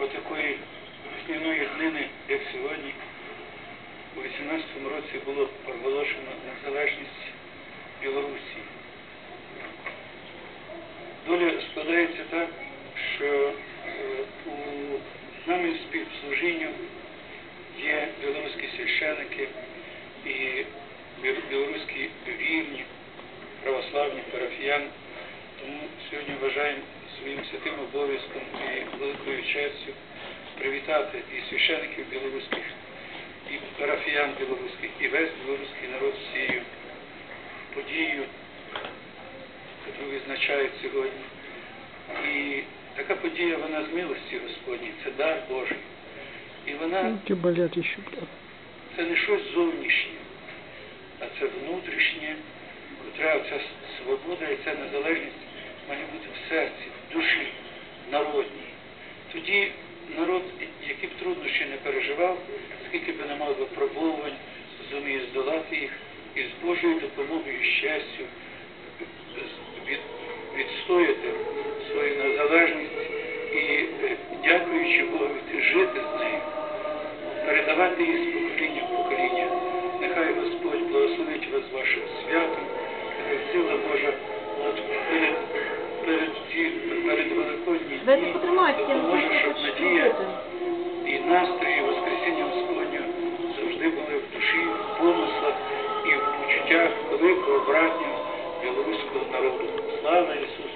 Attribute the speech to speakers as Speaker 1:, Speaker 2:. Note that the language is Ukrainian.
Speaker 1: отакої весняної днини, як сьогодні, у 18-му році було проголошено незалежність Білорусі. Доля складається так, що е, у нами співслужінню є білоруські священики і біл- білоруські вірні, православні парафіяни. Тому сьогодні вважаємо своїм святим обов'язком і великою честю привітати і священиків білоруських, і парафіян білоруських, і весь білоруський народ цією подією, яку відзначають сьогодні. І така подія, вона з милості Господній, це дар Божий. І вона
Speaker 2: бля.
Speaker 1: це не щось зовнішнє, а це внутрішнє, котра ця свобода і ця незалежність має бути в серці, в душі, народній. Тоді народ, які б труднощі не переживав, скільки б не мав випробовувань, зуміє здолати їх і з Божою допомогою і щастю від, відстояти свою незалежність і, е, дякуючи Богу, жити з нею передавати її Володь, надія і настрої Воскресіння Господнього завжди були в душі, в помислах і в почуттях великого братнього білоруського народу. Слава Ісусу!